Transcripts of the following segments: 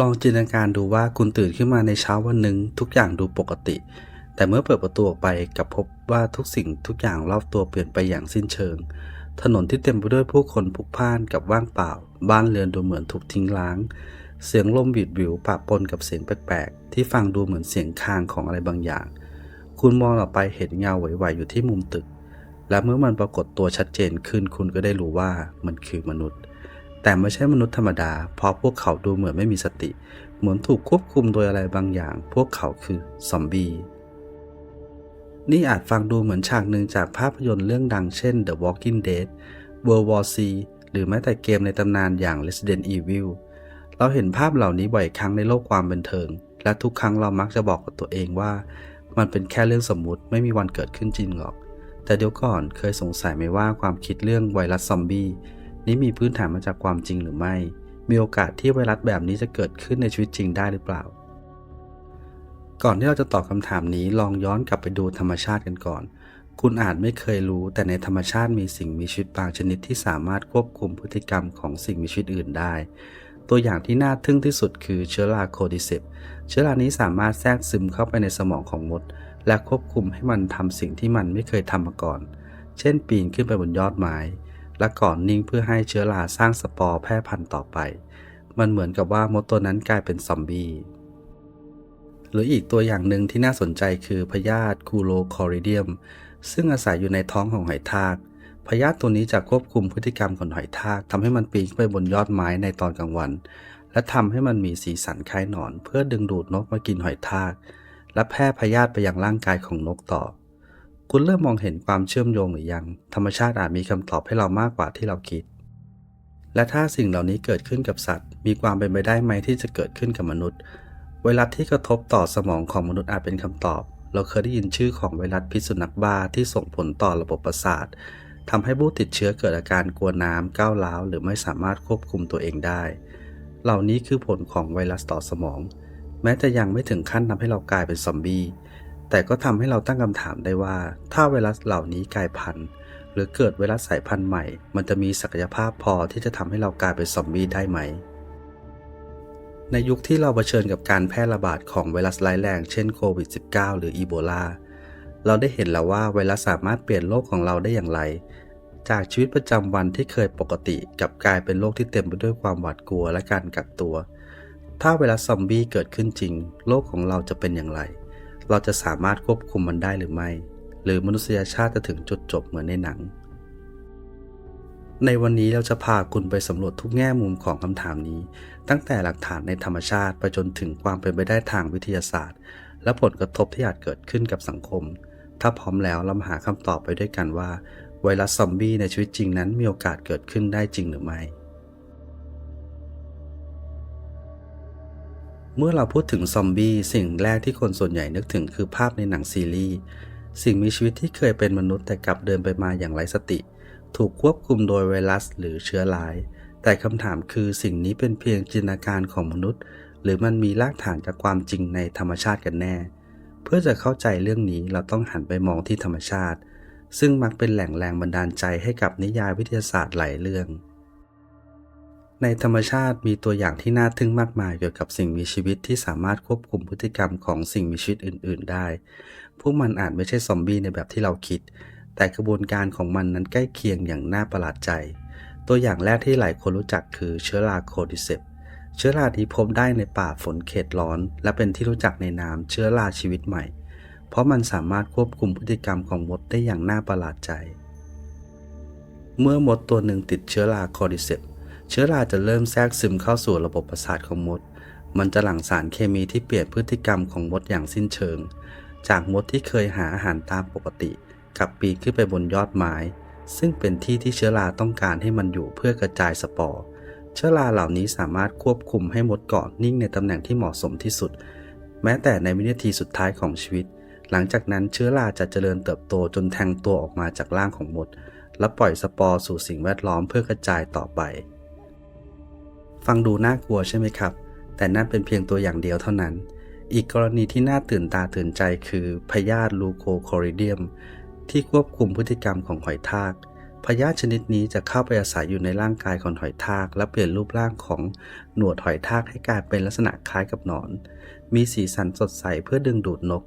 ลองจินตนาการดูว่าคุณตื่นขึ้นมาในเช้าวันหนึ่งทุกอย่างดูปกติ แต่เมื่อเปิดประตูออกไปกลับพบว่าทุกสิ่งทุกอย่างรอบตัวเปลี่ยนไปอย่างสิ้นเชิง ถนนที่เต็มไปด้วยผู้คนพลุกพล่านกับว่างเปล่า บ้านเรือนดูเหมือนถูกทิ้งร้าง เสียงลมบีดวิวปะปนกับเสียงแปลกๆ ที่ฟังดูเหมือนเสียงคางของอะไรบางอย่าง คุณมองออกไปเห็นเงาไหวๆอยู่ที่มุมตึก และเมื่อมันปรากฏตัวชัดเจนขึ้นคุณก็ได้รู้ว่ามันคือมนุษย์ แต่ไม่ใช่มนุษย์ธรรมดา เพราะพวกเขาดูเหมือนไม่มีสติ เหมือนถูกควบคุมโดยอะไรบางอย่าง พวกเขาคือซอมบี้นี่อาจฟังดูเหมือนฉากหนึ่งจากภาพยนตร์เรื่องดังเช่น The Walking Dead World War C หรือแม้แต่เกมในตำนานอย่าง Resident Evil เราเห็นภาพเหล่านี้บ่อยครั้งในโลกความบันเทิง และทุกครั้งเรามักจะบอกกับตัวเองว่า มันเป็นแค่เรื่องสมมุติไม่มีวันเกิดขึ้นจริงหรอก แต่เดี๋ยวก่อนเคยสงสัยไหมว่าความคิดเรื่องไวรัสซอมบี้ นี้มีพื้นฐานมาจากความจริงหรือไม่ มีโอกาสที่ไวรัสแบบนี้จะเกิดขึ้นในชีวิตจริงได้หรือเปล่า ก่อนที่เราจะตอบคำถามนี้ลองย้อนกลับไปดูธรรมชาติกันก่อน คุณอาจไม่เคยรู้ แต่ในธรรมชาติมีสิ่งมีชีวิตบางชนิดที่สามารถควบคุมพฤติกรรมของสิ่งมีชีวิตอื่นได้ ตัวอย่างที่น่าทึ่งที่สุดคือเชื้อราโคดิเซปเชื้อรานี้สามารถแทรกซึมเข้าไปในสมองของมด และควบคุมให้มันทำสิ่งที่มันไม่เคยทำมาก่อน เช่น ปีนขึ้นไปบนยอดไม้ และก่อนนิ่งเพื่อให้เชื้อราสร้างสปอร์แพร่พันธุ์ต่อไป มันเหมือนกับว่ามดตัวนั้นกลายเป็นซอมบี้ หรืออีกตัวอย่างหนึ่งที่น่าสนใจคือพยาธิคูโลคอริเดียม ซึ่งอาศัยอยู่ในท้องของหอยทากพยาธิตัวนี้จะควบคุมพฤติกรรมของหอยทากทำให้มันปีนขึ้นไปบนยอดไม้ในตอนกลางวัน และทำให้มันมีสีสันคล้ายหนอน เพื่อดึงดูดนกมากินหอยทาก และแพร่พยาธิไปยังร่างกายของนกต่อ คุณเริ่มมองเห็นความเชื่อมโยงหรือยัง ธรรมชาติอาจมีคำตอบให้เรามากกว่าที่เราคิด และถ้าสิ่งเหล่านี้เกิดขึ้นกับสัตว์ มีความเป็นไปได้ไหมที่จะเกิดขึ้นกับมนุษย์ ไวรัสที่กระทบต่อสมองของมนุษย์อาจเป็นคำตอบ เราเคยได้ยินชื่อของไวรัสพิษสุนัขบ้าที่ส่งผลต่อระบบประสาททำให้ผู้ติดเชื้อเกิดอาการกลัวน้ำก้าวร้าว หรือไม่สามารถควบคุมตัวเองได้ เหล่านี้คือผลของไวรัสต่อสมอง แม้จะยังไม่ถึงขั้นทำให้เรากลายเป็นซอมบี้ แต่ก็ทำให้เราตั้งคำถามได้ว่า ถ้าไวรัสเหล่านี้กลายพันธุ์หรือเกิดไวรัสสายพันธุ์ใหม่ มันจะมีศักยภาพพอที่จะทำให้เรากลายเป็นซอมบี้ได้ไหม ในยุคที่เราเผชิญกับการแพร่ระบาดของไวรัสร้ายแรงเช่นโควิด -19 หรืออีโบลาเราได้เห็นแล้วว่าไวรัสสามารถเปลี่ยนโลกของเราได้อย่างไร จากชีวิตประจำวันที่เคยปกติกับกลายเป็นโลกที่เต็มไปด้วยความหวาดกลัวและการกักตัว ถ้าไวรัสซอมบี้เกิดขึ้นจริง โลกของเราจะเป็นอย่างไร เราจะสามารถควบคุมมันได้หรือไม่ หรือมนุษยชาติจะถึงจุดจบเหมือนในหนัง ในวันนี้เราจะพาคุณไปสำรวจทุกแง่มุมของคำถามนี้ ตั้งแต่หลักฐานในธรรมชาติไปจนถึงความเป็นไปได้ทางวิทยาศาสตร์ และผลกระทบที่อาจเกิดขึ้นกับสังคม ถ้าพร้อมแล้วเรามาหาคำตอบไปด้วยกันว่า ไวรัสซอมบี้ในชีวิตจริงนั้นมีโอกาสเกิดขึ้นได้จริงหรือไม่ เมื่อเราพูดถึงซอมบี้สิ่งแรกที่คนส่วนใหญ่นึกถึงคือภาพในหนังซีรีส์สิ่งมีชีวิตที่เคยเป็นมนุษย์แต่กลับเดินไปมาอย่างไร้สติ ถูกควบคุมโดยไวรัสหรือเชื้อร้าย แต่คำถามคือสิ่งนี้เป็นเพียงจินตนาการของมนุษย์ หรือมันมีรากฐานจากความจริงในธรรมชาติกันแน่ เพื่อจะเข้าใจเรื่องนี้เราต้องหันไปมองที่ธรรมชาติ ซึ่งมักเป็นแหล่งแรงบันดาลใจให้กับนิยายวิทยาศาสตร์หลายเรื่อง ในธรรมชาติมีตัวอย่างที่น่าทึ่งมากมายเกี่ยวกับสิ่งมีชีวิตที่สามารถควบคุมพฤติกรรมของสิ่งมีชีวิตอื่น ๆ ได้ พวกมันอาจไม่ใช่ซอมบี้ในแบบที่เราคิด แต่กระบวนการของมันนั้นใกล้เคียงอย่างน่าประหลาดใจ ตัวอย่างแรกที่หลายคนรู้จักคือเชื้อราโคดิเซปเชื้อราที่พบได้ในป่าฝนเขตร้อน และเป็นที่รู้จักในนามเชื้อราชีวิตใหม่ เพราะมันสามารถควบคุมพฤติกรรมของมดได้อย่างน่าประหลาดใจ เมื่อมดตัวหนึ่งติดเชื้อราโคดิเซป เชื้อราจะเริ่มแทรกซึมเข้าสู่ระบบประสาทของมด มันจะหลั่งสารเคมีที่เปลี่ยนพฤติกรรมของมดอย่างสิ้นเชิง จากมดที่เคยหาอาหารตามปกติกับปีนขึ้นไปบนยอดไม้ ซึ่งเป็นที่ที่เชื้อราต้องการให้มันอยู่เพื่อกระจายสปอร์ เชื้อราเหล่านี้สามารถควบคุมให้มดเกาะนิ่งในตำแหน่งที่เหมาะสมที่สุด แม้แต่ในวินาทีสุดท้ายของชีวิต หลังจากนั้นเชื้อราจะเจริญเติบโตจนแทงตัวออกมาจากร่างของมด และปล่อยสปอร์สู่สิ่งแวดล้อมเพื่อกระจายต่อไป ฟังดูน่ากลัวใช่ไหมครับ แต่นั่นเป็นเพียงตัวอย่างเดียวเท่านั้น อีกกรณีที่น่าตื่นตาตื่นใจคือพยาธิลูโคคอริเดียม ที่ควบคุมพฤติกรรมของหอยทากพพยาธิชนิดนี้จะเข้าไปอาศัยอยู่ในร่างกายของหอยทาก และเปลี่ยนรูปร่างของหนวดหอยทากให้กลายเป็นลักษณะคล้ายกับหนอน มีสีสันสดใสเพื่อดึงดูดนก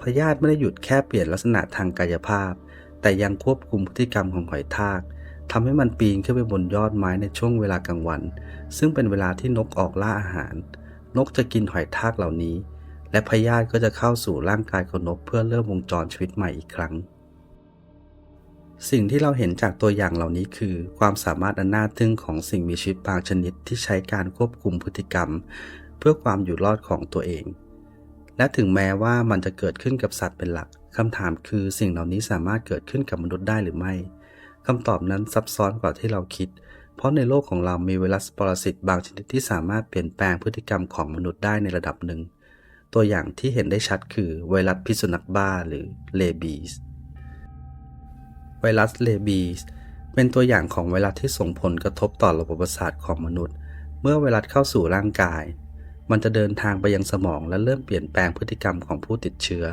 พยาธิไม่ได้หยุดแค่เปลี่ยนลักษณะทางกายภาพ แต่ยังควบคุมพฤติกรรมของหอยทาก ทำให้มันปีนขึ้นไปบนยอดไม้ในช่วงเวลากลางวัน ซึ่งเป็นเวลาที่นกออกล่าอาหาร นกจะกินหอยทากเหล่านี้ และพยาธิก็จะเข้าสู่ร่างกายของนกเพื่อเริ่มวงจรชีวิตใหม่อีกครั้ง สิ่งที่เราเห็นจากตัวอย่างเหล่านี้คือ ความสามารถอันน่าทึ่งของสิ่งมีชีวิตบางชนิดที่ใช้การควบคุมพฤติกรรม เพื่อความอยู่รอดของตัวเอง และถึงแม้ว่ามันจะเกิดขึ้นกับสัตว์เป็นหลักคำถามคือสิ่งเหล่านี้สามารถเกิดขึ้นกับมนุษย์ได้หรือไม่ คำตอบนั้นซับซ้อนกว่าที่เราคิด เพราะในโลกของเรามีไวรัสปรสิตบางชนิดที่สามารถเปลี่ยนแปลงพฤติกรรมของมนุษย์ได้ในระดับหนึ่ง ตัวอย่างที่เห็นได้ชัดคือไวรัสพิษสุนัขบ้าหรือเลบีส ไวรัสเลบีสเป็นตัวอย่างของไวรัสที่ส่งผลกระทบต่อระบบประสาทของมนุษย์ เมื่อไวรัสเข้าสู่ร่างกาย มันจะเดินทางไปยังสมองและเริ่มเปลี่ยนแปลงพฤติกรรมของผู้ติดเชื้อ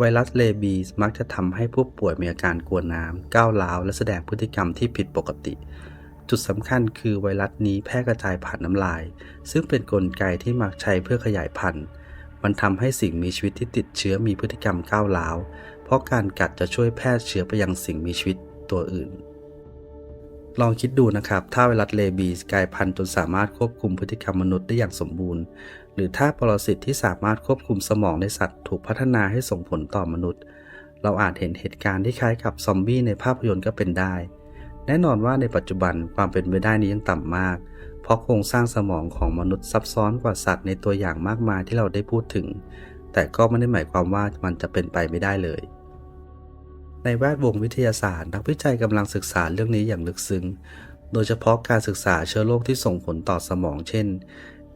ไวรัสเลบีสมักจะทำให้ผู้ป่วยมีอาการกลัวน้ำก้าวร้าวและแสดงพฤติกรรมที่ผิดปกติ จุดสำคัญคือไวรัสนี้แพร่กระจายผ่านน้ำลาย ซึ่งเป็นนกลไกที่มักใช้เพื่อขยายพันธุ์ มันทำให้สิ่งมีชีวิตที่ติดเชื้อมีพฤติกรรมก้าวร้าว เพราะการกัดจะช่วยแพร่เชื้อไปยังสิ่งมีชีวิตตัวอื่น ลองคิดดูนะครับ ถ้าไวรัสเลบีสกลายพันธุ์จนสามารถควบคุมพฤติกรรมมนุษย์ได้อย่างสมบูรณ์ หรือถ้าปรสิตที่สามารถควบคุมสมองในสัตว์ถูกพัฒนาให้ส่งผลต่อมนุษย์ เราอาจเห็นเหตุการณ์ที่คล้ายกับซอมบี้ในภาพยนตร์ก็เป็นได้ แน่นอนว่าในปัจจุบันความเป็นไปได้นี้ยังต่ำมาก เพราะโครงสร้างสมองของมนุษย์ซับซ้อนกว่าสัตว์ในตัวอย่างมากมายที่เราได้พูดถึง แต่ก็ไม่ได้หมายความว่ามันจะเป็นไปไม่ได้เลย ในแวดวงวิทยาศาสตร์ นักวิจัยกำลังศึกษาเรื่องนี้อย่างลึกซึ้ง โดยเฉพาะการศึกษาเชื้อโรคที่ส่งผลต่อสมอง เช่น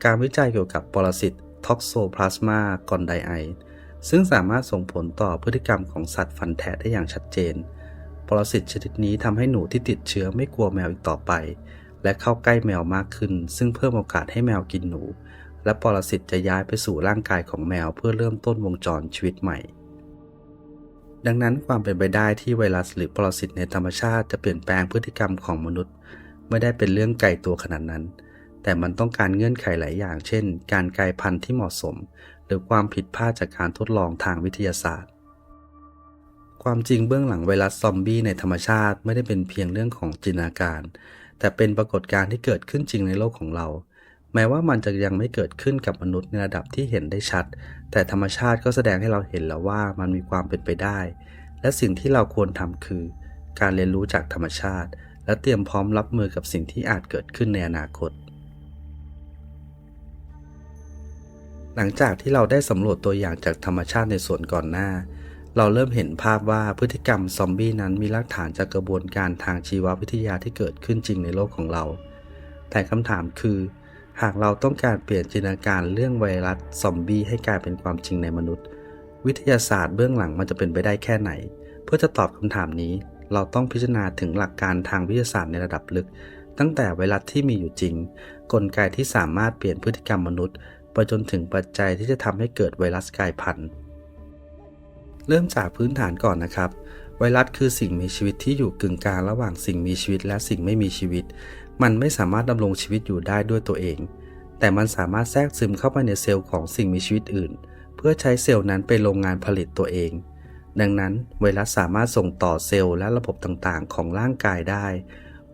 การวิจัยเกี่ยวกับปรสิตท็อกโซพลาสมากอนไดไอซึ่งสามารถส่งผลต่อพฤติกรรมของสัตว์ฟันแทะได้อย่างชัดเจน ปรสิตชนิดนี้ทำให้หนูที่ติดเชื้อไม่กลัวแมวอีกต่อไป และเข้าใกล้แมวมากขึ้น ซึ่งเพิ่มโอกาสให้แมวกินหนู และปรสิตจะย้ายไปสู่ร่างกายของแมวเพื่อเริ่มต้นวงจรชีวิตใหม่ ดังนั้นความเป็นไปได้ที่ไวรัสหรือปรสิตในธรรมชาติจะเปลี่ยนแปลงพฤติกรรมของมนุษย์ ไม่ได้เป็นเรื่องไกลตัวขนาดนั้น แต่มันต้องการเงื่อนไขหลายอย่าง เช่น การกลายพันธุ์ที่เหมาะสม หรือความผิดพลาดจากการทดลองทางวิทยาศาสตร์ ความจริงเบื้องหลังไวรัสซอมบี้ในธรรมชาติไม่ได้เป็นเพียงเรื่องของจินตนาการ แต่เป็นปรากฏการณ์ที่เกิดขึ้นจริงในโลกของเรา แม้ว่ามันจะยังไม่เกิดขึ้นกับมนุษย์ในระดับที่เห็นได้ชัด แต่ธรรมชาติก็แสดงให้เราเห็นแล้วว่ามันมีความเป็นไปได้ และสิ่งที่เราควรทำคือ การเรียนรู้จากธรรมชาติ และเตรียมพร้อมรับมือกับสิ่งที่อาจเกิดขึ้นในอนาคต ลังจากที่เราได้สำรวจตัวอย่างจากธรรมชาติในส่วนก่อนหน้า เราเริ่มเห็นภาพว่าพฤติกรรมซอมบี้นั้นมีรากฐานจากกระบวนการทางชีววิทยาที่เกิดขึ้นจริงในโลกของเรา แต่คำถามคือ หากเราต้องการเปลี่ยนจินตนาการเรื่องไวรัสซอมบี้ให้กลายเป็นความจริงในมนุษย์ วิทยาศาสตร์เบื้องหลังมันจะเป็นไปได้แค่ไหน เพื่อจะตอบคำถามนี้ เราต้องพิจารณาถึงหลักการทางวิทยาศาสตร์ในระดับลึก ตั้งแต่ไวรัสที่มีอยู่จริง กลไกที่สามารถเปลี่ยนพฤติกรรมมนุษย์ ไปจนถึงปัจจัยที่จะทำให้เกิดไวรัสกลายพันธุ์ เริ่มจากพื้นฐานก่อนนะครับ ไวรัสคือสิ่งมีชีวิตที่อยู่กึ่งกลางระหว่างสิ่งมีชีวิตและสิ่งไม่มีชีวิต มันไม่สามารถดำรงชีวิตอยู่ได้ด้วยตัวเอง แต่มันสามารถแทรกซึมเข้าไปในเซลล์ของสิ่งมีชีวิตอื่น เพื่อใช้เซลล์นั้นเป็นโรงงานผลิตตัวเอง ดังนั้นไวรัสสามารถส่งต่อเซลล์และระบบต่างๆ ของร่างกายได้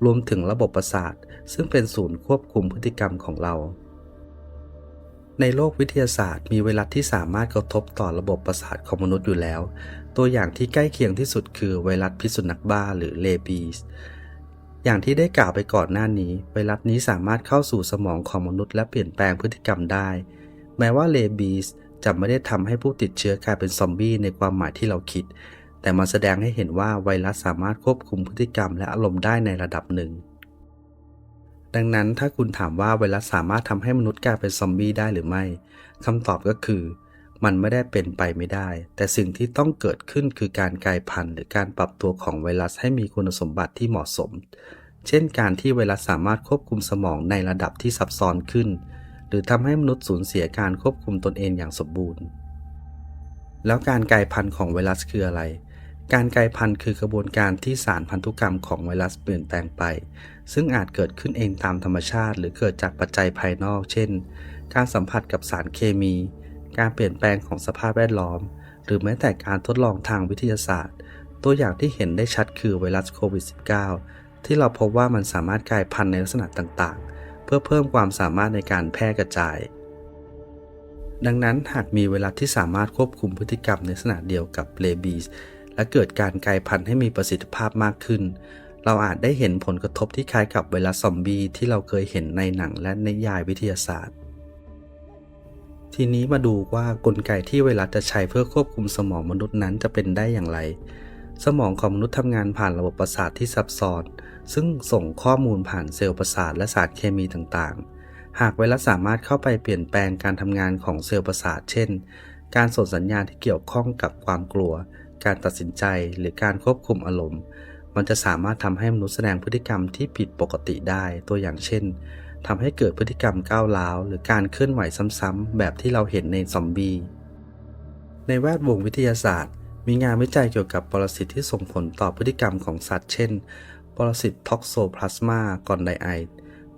รวมถึงระบบประสาท ซึ่งเป็นศูนย์ควบคุมพฤติกรรมของเรา ในโลกวิทยาศาสตร์มีไวรัสที่สามารถกระทบต่อระบบประสาทของมนุษย์อยู่แล้ว ตัวอย่างที่ใกล้เคียงที่สุดคือไวรัสพิษสุนัขบ้าหรือเลบีสอย่างที่ได้กล่าวไปก่อนหน้านี้ ไวรัสนี้สามารถเข้าสู่สมองของมนุษย์และเปลี่ยนแปลงพฤติกรรมได้ แม้ว่าเลบีสจะไม่ได้ทำให้ผู้ติดเชื้อกลายเป็นซอมบี้ในความหมายที่เราคิด แต่มันแสดงให้เห็นว่าไวรัสสามารถควบคุมพฤติกรรมและอารมณ์ได้ในระดับหนึ่ง ดังนั้นถ้าคุณถามว่าไวรัสสามารถทำให้มนุษย์กลายเป็นซอมบี้ได้หรือไม่คำตอบก็คือ มันไม่ได้เป็นไปไม่ได้ แต่สิ่งที่ต้องเกิดขึ้นคือการกลายพันธุ์ หรือการปรับตัวของไวรัสให้มีคุณสมบัติที่เหมาะสม เช่น การที่ไวรัสสามารถควบคุมสมองในระดับที่ซับซ้อนขึ้น หรือทำให้มนุษย์สูญเสียการควบคุมตนเองอย่างสมบูรณ์ แล้วการกลายพันธุ์ของไวรัสคืออะไร การกลายพันธุ์คือกระบวนการที่สารพันธุกรรมของไวรัสเปลี่ยนแปลงไป ซึ่งอาจเกิดขึ้นเองตามธรรมชาติ หรือเกิดจากปัจจัยภายนอก เช่น การสัมผัสกับสารเคมี การเปลี่ยนแปลงของสภาพแวดล้อม หรือแม้แต่การทดลองทางวิทยาศาสตร์ ตัวอย่างที่เห็นได้ชัดคือไวรัสโควิด -19 ที่เราพบว่ามันสามารถกลายพันธุ์ในลักษณะต่างๆ เพื่อเพิ่มความสามารถในการแพร่กระจาย ดังนั้นหากมีไวรัสที่สามารถควบคุมพฤติกรรมในลักษณะเดียวกับเรบีส และเกิดการกลายพันธุ์ให้มีประสิทธิภาพมากขึ้น เราอาจได้เห็นผลกระทบที่คล้ายกับไวรัสซอมบี้ที่เราเคยเห็นในหนังและในยายวิทยาศาสตร์ ทีนี้มาดูว่ากลไกที่ไวรัสจะใช้เพื่อควบคุมสมองมนุษย์นั้นจะเป็นได้อย่างไร สมองของมนุษย์ทำงานผ่านระบบประสาทที่ซับซ้อน ซึ่งส่งข้อมูลผ่านเซลล์ประสาทและสารเคมีต่างๆ หากไวรัสสามารถเข้าไปเปลี่ยนแปลงการทำงานของเซลล์ประสาท เช่น การส่งสัญญาณที่เกี่ยวข้องกับความกลัว การตัดสินใจหรือการควบคุมอารมณ์ มันจะสามารถทำให้มนุษย์แสดงพฤติกรรมที่ผิดปกติได้ตัวอย่างเช่นทำให้เกิดพฤติกรรมก้าวร้าว หรือการเคลื่อนไหวซ้ำๆแบบที่เราเห็นในซอมบี้ในแวดวงวิทยาศาสตร์ มีงานวิจัยเกี่ยวกับปรสิตที่ส่งผลต่อพฤติกรรมของสัตว์ เช่น ปรสิตท็อกโซพลาสมากอนไดไอ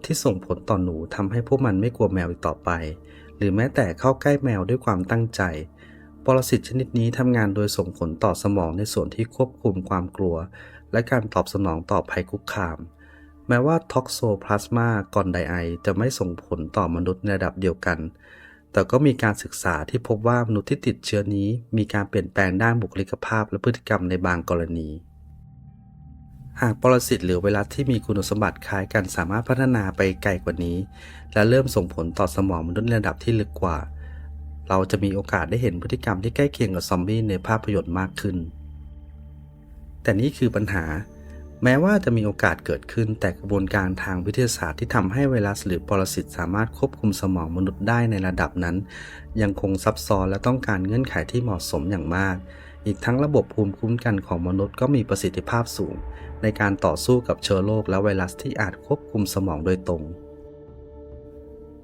ที่ส่งผลต่อหนูทำให้พวกมันไม่กลัวแมวอีกต่อไป หรือแม้แต่เข้าใกล้แมวด้วยความตั้งใจ ปรสิตชนิดนี้ทำงานโดยส่งผลต่อสมองในส่วนที่ควบคุมความกลัว และการตอบสนองต่อภัยคุกคาม แม้ว่าท็อกโซพลาสมากอนไดไอจะไม่ส่งผลต่อมนุษย์ในระดับเดียวกัน แต่ก็มีการศึกษาที่พบว่ามนุษย์ที่ติดเชื้อนี้มีการเปลี่ยนแปลงด้านบุคลิกภาพและพฤติกรรมในบางกรณีหากปรสิตหรือไวรัสที่มีคุณสมบัติคล้ายกันสามารถพัฒนาไปไกลกว่านี้ และเริ่มส่งผลต่อสมองมนุษย์ในระดับที่ลึกกว่า เราจะมีโอกาสได้เห็นพฤติกรรมที่ใกล้เคียงกับซอมบี้ในภาพยนตร์มากขึ้น แต่นี่คือปัญหา แม้ว่าจะมีโอกาสเกิดขึ้น แต่กระบวนการทางวิทยาศาสตร์ที่ทำให้ไวรัสหรือปรสิตสามารถควบคุมสมองมนุษย์ได้ในระดับนั้น ยังคงซับซ้อนและต้องการเงื่อนไขที่เหมาะสมอย่างมาก อีกทั้งระบบภูมิคุ้มกันของมนุษย์ก็มีประสิทธิภาพสูง ในการต่อสู้กับเชื้อโรคและไวรัสที่อาจควบคุมสมองโดยตรง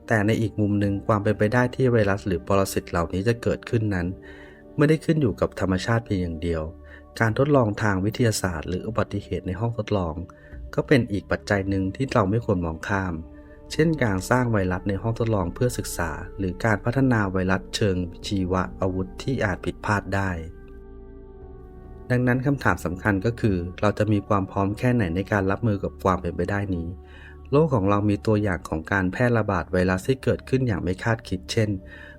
แต่ในอีกมุมหนึ่งความเป็นไปได้ที่ไวรัสหรือปรสิตเหล่านี้จะเกิดขึ้นนั้น ไม่ได้ขึ้นอยู่กับธรรมชาติเพียงอย่างเดียว การทดลองทางวิทยาศาสตร์ หรืออุบัติเหตุในห้องทดลอง ก็เป็นอีกปัจจัยหนึ่งที่เราไม่ควรมองข้าม เช่น การสร้างไวรัสในห้องทดลองเพื่อศึกษา หรือการพัฒนาไวรัสเชิงชีวอาวุธที่อาจผิดพลาดได้ ดังนั้นคำถามสำคัญก็คือ เราจะมีความพร้อมแค่ไหนในการรับมือกับความเป็นไปได้นี้ โลกของเรามีตัวอย่างของการแพร่ระบาดไวรัสที่เกิดขึ้นอย่างไม่คาดคิดเช่น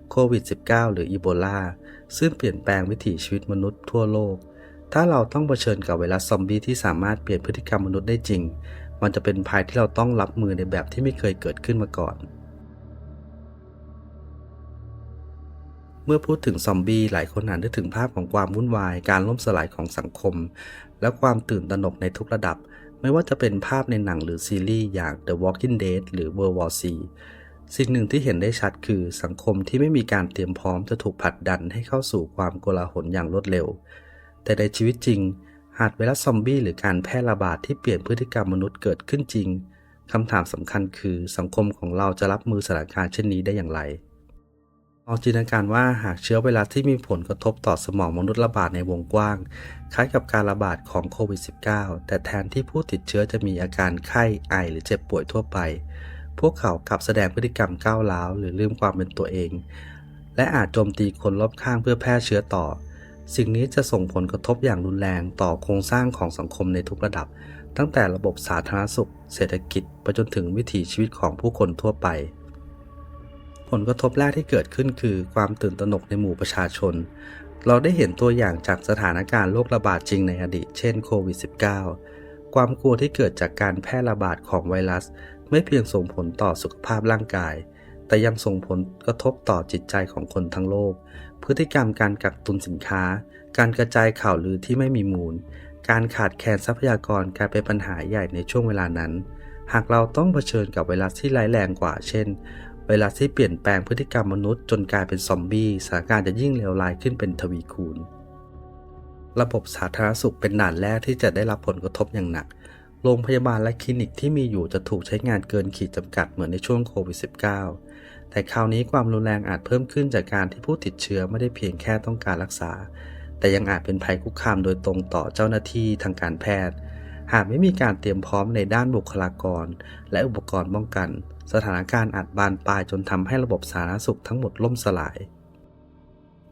โควิด -19 หรืออีโบลา ซึ่งเปลี่ยนแปลงวิถีชีวิตมนุษย์ทั่วโลก ถ้าเราต้องเผชิญกับไวรัสซอมบี้ที่สามารถเปลี่ยนพฤติกรรมมนุษย์ได้จริง มันจะเป็นภัยที่เราต้องรับมือในแบบที่ไม่เคยเกิดขึ้นมาก่อน เมื่อพูดถึงซอมบี้หลายคนอาจนึกถึงภาพของความวุ่นวาย การล่มสลายของสังคม และความตื่นตระหนกในทุกระดับ ไม่ว่าจะเป็นภาพในหนังหรือซีรีส์อย่าง The Walking Dead หรือ World War C สิ่งหนึ่งที่เห็นได้ชัดคือสังคมที่ไม่มีการเตรียมพร้อมจะถูกผลักดันให้เข้าสู่ความโกลาหลอย่างรวดเร็ว แต่ในชีวิตจริง หากไวรัสซอมบี้หรือการแพร่ระบาดที่เปลี่ยนพฤติกรรมมนุษย์เกิดขึ้นจริงคำถามสำคัญคือสังคมของเราจะรับมือสถานการณ์เช่นนี้ได้อย่างไร ลองจินตนาการว่าหากเชื้อไวรัสที่มีผลกระทบต่อสมองมนุษย์ระบาดในวงกว้าง คล้ายกับการระบาดของโควิด -19 แต่แทนที่ผู้ติดเชื้อจะมีอาการไข้ไอหรือเจ็บป่วยทั่วไป พวกเขากลับแสดงพฤติกรรมก้าวร้าวหรือลืมความเป็นตัวเอง และอาจโจมตีคนรอบข้างเพื่อแพร่เชื้อต่อ สิ่งนี้จะส่งผลกระทบอย่างรุนแรงต่อโครงสร้างของสังคมในทุกระดับ ตั้งแต่ระบบสาธารณสุข เศรษฐกิจไปจนถึงวิถีชีวิตของผู้คนทั่วไป ลกระทบแรกที่เกิดขึ้นคือความตื่นตระหนกในหมู่ประชาชน เราได้เห็นตัวอย่างจากสถานการณ์โรคระบาดจริงในอดีต เช่นโควิด -19 ความกลัวที่เกิดจากการแพร่ระบาดของไวรัส ไม่เพียงส่งผลต่อสุขภาพร่างกาย แต่ยังส่งผลกระทบต่อจิตใจของคนทั้งโลก พฤติกรรมการกักตุนสินค้า การกระจายข่าวลือที่ไม่มีมูล การขาดแคลนทรัพยากรกลายเป็นปัญหาใหญ่ในช่วงเวลานั้น หากเราต้องเผชิญกับไวรัสที่ร้ายแรงกว่า เช่น ไวรัสที่เปลี่ยนแปลงพฤติกรรมมนุษย์จนกลายเป็นซอมบี้สถานการณ์จะยิ่งเลวร้ายขึ้นเป็นทวีคูณ ระบบสาธารณสุขเป็นด่านแรกที่จะได้รับผลกระทบอย่างหนัก โรงพยาบาลและคลินิกที่มีอยู่จะถูกใช้งานเกินขีดจำกัดเหมือนในช่วงโควิด -19 แต่คราวนี้ความรุนแรงอาจเพิ่มขึ้นจากการที่ผู้ติดเชื้อไม่ได้เพียงแค่ต้องการรักษา แต่ยังอาจเป็นภัยคุกคามโดยตรงต่อเจ้าหน้าที่ทางการแพทย์ หากไม่มีการเตรียมพร้อมในด้านบุคลากร และอุปกรณ์ป้องกัน สถานการณ์อาจบานปลายจนทำให้ระบบสาธารณสุขทั้งหมดล่มสลาย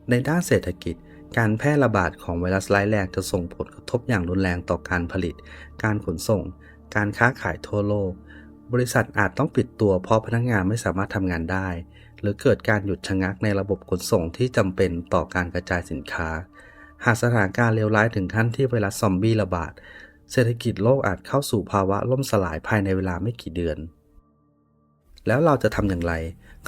ในด้านเศรษฐกิจ การแพร่ระบาดของไวรัสร้ายแรงจะส่งผลกระทบอย่างรุนแรงต่อการผลิต การขนส่ง การค้าขายทั่วโลก บริษัทอาจต้องปิดตัวเพราะพนักงานไม่สามารถทำงานได้ หรือเกิดการหยุดชะงักในระบบขนส่งที่จำเป็นต่อการกระจายสินค้า หากสถานการณ์เลวร้ายถึงขั้นที่ไวรัสซอมบี้ระบาด เศรษฐกิจโลกอาจเข้าสู่ภาวะล่มสลายภายในเวลาไม่กี่เดือน แล้วเราจะทำอย่างไร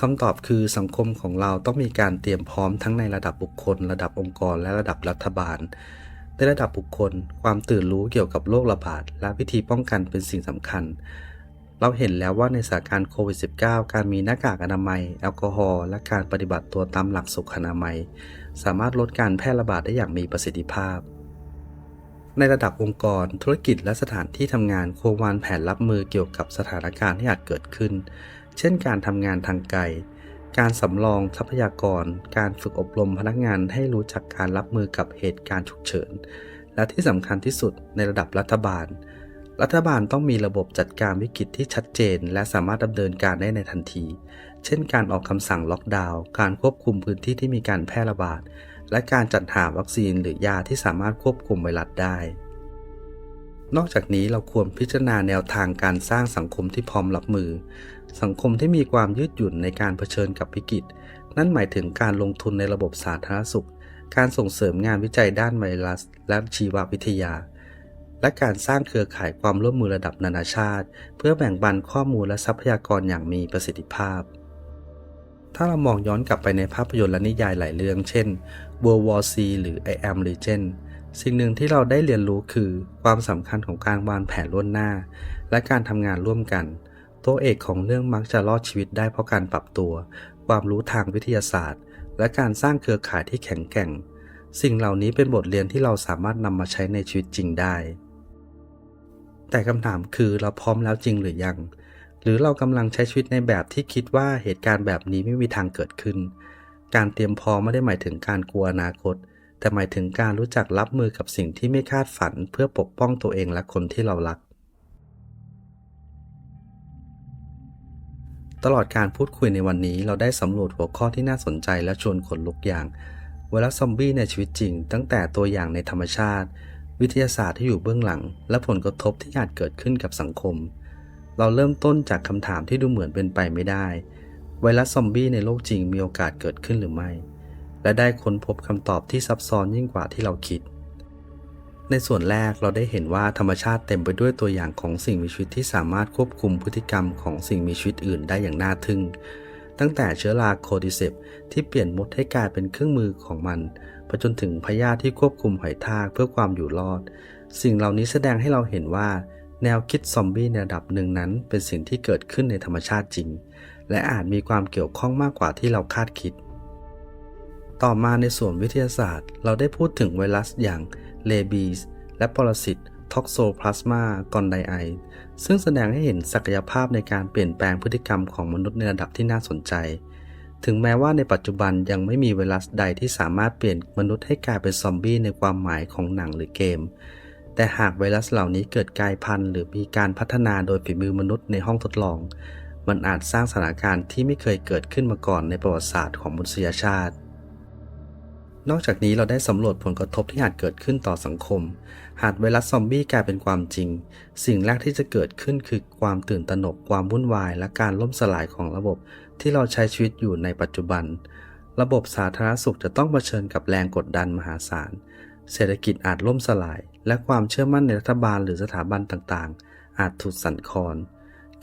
คำตอบคือสังคมของเราต้องมีการเตรียมพร้อมทั้งในระดับบุคคล ระดับองค์กร และระดับรัฐบาล ในระดับบุคคล ความตื่นรู้เกี่ยวกับโรคระบาดและวิธีป้องกันเป็นสิ่งสำคัญ เราเห็นแล้วว่าในสถานการณ์โควิด -19 การมีหน้ากากอนามัย แอลกอฮอล์และการปฏิบัติตัวตามหลักสุขอนามัย สามารถลดการแพร่ระบาดได้อย่างมีประสิทธิภาพในระดับองค์กร ธุรกิจและสถานที่ทำงานควรวางแผนรับมือเกี่ยวกับสถานการณ์ที่อาจเกิดขึ้น เช่นการทำงานทางไกล การสำรองทรัพยากร การฝึกอบรมพนักงานให้รู้จักการรับมือกับเหตุการณ์ฉุกเฉิน และที่สำคัญที่สุดในระดับรัฐบาล รัฐบาลต้องมีระบบจัดการวิกฤตที่ชัดเจน และสามารถดำเนินการได้ในทันที เช่น การออกคำสั่งล็อกดาวน์ การควบคุมพื้นที่ที่มีการแพร่ระบาด และการจัดหาวัคซีนหรือยาที่สามารถควบคุมไวรัสได้นอกจากนี้เราควรพิจารณาแนวทางการสร้างสังคมที่พร้อมรับมือ สังคมที่มีความยืดหยุ่นในการเผชิญกับวิกฤต นั่นหมายถึงการลงทุนในระบบสาธารณสุข การส่งเสริมงานวิจัยด้านไวรัส และชีววิทยา และการสร้างเครือข่ายความร่วมมือระดับนานาชาติ เพื่อแบ่งปันข้อมูลและทรัพยากรอย่างมีประสิทธิภาพ ถ้าเรามองย้อนกลับไปในภาพยนตร์และนิยายหลายเรื่อง เช่น World War C หรือ I Am Legend สิ่งหนึ่งที่เราได้เรียนรู้คือ ความสำคัญของการวางแผนล่วงหน้า และการทำงานร่วมกัน ตัวเอกของเรื่องมักจะรอดชีวิตได้เพราะการปรับตัว ความรู้ทางวิทยาศาสตร์ และการสร้างเครือข่ายที่แข็งแกร่ง สิ่งเหล่านี้เป็นบทเรียนที่เราสามารถนำมาใช้ในชีวิตจริงได้ แต่คำถามคือเราพร้อมแล้วจริงหรือยัง หรือเรากำลังใช้ชีวิตในแบบที่คิดว่าเหตุการณ์แบบนี้ไม่มีทางเกิดขึ้น การเตรียมพร้อมไม่ได้หมายถึงการกลัวอนาคต แต่หมายถึงการรู้จักรับมือกับสิ่งที่ไม่คาดฝัน เพื่อปกป้องตัวเองและคนที่เรารัก ตลอดการพูดคุยในวันนี้เราได้สำรวจหัวข้อที่น่าสนใจและชวนขนลุกอย่างไวรัสซอมบี้ในชีวิตจริง ตั้งแต่ตัวอย่างในธรรมชาติ วิทยาศาสตร์ที่อยู่เบื้องหลัง และผลกระทบที่อาจเกิดขึ้นกับสังคม เราเริ่มต้นจากคำถามที่ดูเหมือนเป็นไปไม่ได้ ไวรัสซอมบี้ในโลกจริงมีโอกาสเกิดขึ้นหรือไม่ และได้ค้นพบคำตอบที่ซับซ้อนยิ่งกว่าที่เราคิด ในส่วนแรกเราได้เห็นว่าธรรมชาติเต็มไปด้วยตัวอย่างของสิ่งมีชีวิตที่สามารถควบคุมพฤติกรรมของสิ่งมีชีวิตอื่นได้อย่างน่าทึ่ง ตั้งแต่เชื้อราโคดิเซปที่เปลี่ยนมดให้กลายเป็นเครื่องมือของมันไปจนถึงพยาธิที่ควบคุมหอยทากเพื่อความอยู่รอด สิ่งเหล่านี้แสดงให้เราเห็นว่า แนวคิดซอมบี้ในระดับหนึ่งนั้น เป็นสิ่งที่เกิดขึ้นในธรรมชาติจริง และอาจมีความเกี่ยวข้องมากกว่าที่เราคาดคิด ต่อมาในส่วนวิทยาศาสตร์ เราได้พูดถึงไวรัสอย่าง เลบีส และปรสิตท็อกโซพลาสมากอนไดไอ ซึ่งแสดงให้เห็นศักยภาพในการเปลี่ยนแปลงพฤติกรรมของมนุษย์ในระดับที่น่าสนใจ ถึงแม้ว่าในปัจจุบันยังไม่มีไวรัสใดที่สามารถเปลี่ยนมนุษย์ให้กลายเป็นซอมบี้ในความหมายของหนังหรือเกม แต่หากไวรัสเหล่านี้เกิดกลายพันธุ์ หรือมีการพัฒนาโดยฝีมือมนุษย์ในห้องทดลอง มันอาจสร้างสถานการณ์ที่ไม่เคยเกิดขึ้นมาก่อนในประวัติศาสตร์ของมนุษยชาติ นอกจากนี้เราได้สำรวจผลกระทบที่อาจเกิดขึ้นต่อสังคม หากไวรัสซอมบี้กลายเป็นความจริง สิ่งแรกที่จะเกิดขึ้นคือความตื่นตระหนก ความวุ่นวาย และการล่มสลายของระบบที่เราใช้ชีวิตอยู่ในปัจจุบัน ระบบสาธารณสุขจะต้องเผชิญกับแรงกดดันมหาศาล เศรษฐกิจอาจล่มสลาย และความเชื่อมั่นในรัฐบาลหรือสถาบันต่างๆ อาจถูกสั่นคลอน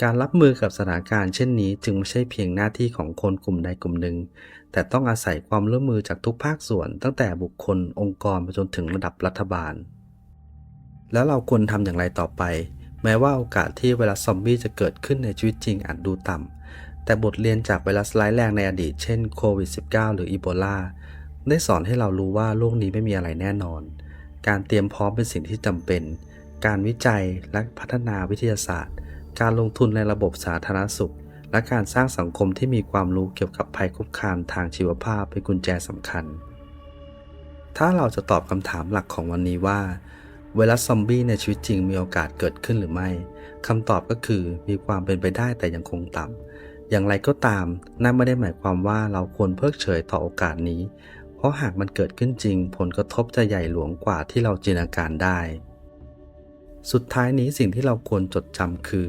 การรับมือกับสถานการณ์เช่นนี้จึงไม่ใช่เพียงหน้าที่ของคนกลุ่มใดกลุ่มหนึ่ง แต่ต้องอาศัยความร่วมมือจากทุกภาคส่วน ตั้งแต่บุคคลองค์กรไปจนถึงระดับรัฐบาล แล้วเราควรทำอย่างไรต่อไป แม้ว่าโอกาสที่ไวรัสซอมบี้จะเกิดขึ้นในชีวิตจริงอาจดูต่ำแต่บทเรียนจากไวรัสร้ายแรงในอดีตเช่นโควิด -19 หรืออีโบลาได้สอนให้เรารู้ว่าโลกนี้ไม่มีอะไรแน่นอน การเตรียมพร้อมเป็นสิ่งที่จำเป็น การวิจัยและพัฒนาวิทยาศาสตร์ การลงทุนในระบบสาธารณสุข และการสร้างสังคมที่มีความรู้เกี่ยวกับภัยคุกคามทางชีวภาพเป็นกุญแจสำคัญ ถ้าเราจะตอบคำถามหลักของวันนี้ว่า ไวรัสซอมบี้ในชีวิตจริงมีโอกาสเกิดขึ้นหรือไม่คำตอบก็คือมีความเป็นไปได้แต่ยังคงต่ำอย่างไรก็ตามนั่นไม่ได้หมายความว่าเราควรเพิกเฉยต่อโอกาสนี้ เพราะหากมันเกิดขึ้นจริง ผลกระทบจะใหญ่หลวงกว่าที่เราจินตนาการได้ สุดท้ายนี้สิ่งที่เราควรจดจำคือ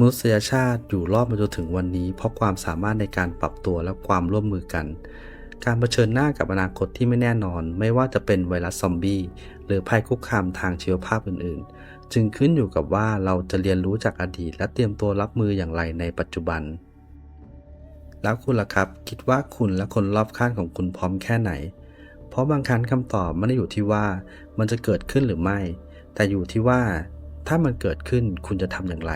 มนุษยชาติอยู่รอดมาจนถึงวันนี้ เพราะความสามารถในการปรับตัวและความร่วมมือกัน การเผชิญหน้ากับอนาคตที่ไม่แน่นอน ไม่ว่าจะเป็นไวรัสซอมบี้หรือภัยคุกคามทางชีวภาพอื่น ๆ จึงขึ้นอยู่กับว่าเราจะเรียนรู้จากอดีต และเตรียมตัวรับมืออย่างไรในปัจจุบัน แล้วคุณล่ะครับ คิดว่าคุณและคนรอบข้างของคุณพร้อมแค่ไหน เพราะบางครั้งคำตอบไม่ได้อยู่ที่ว่ามันจะเกิดขึ้นหรือไม่ แต่อยู่ที่ว่า ถ้ามันเกิดขึ้นคุณจะทำอย่างไร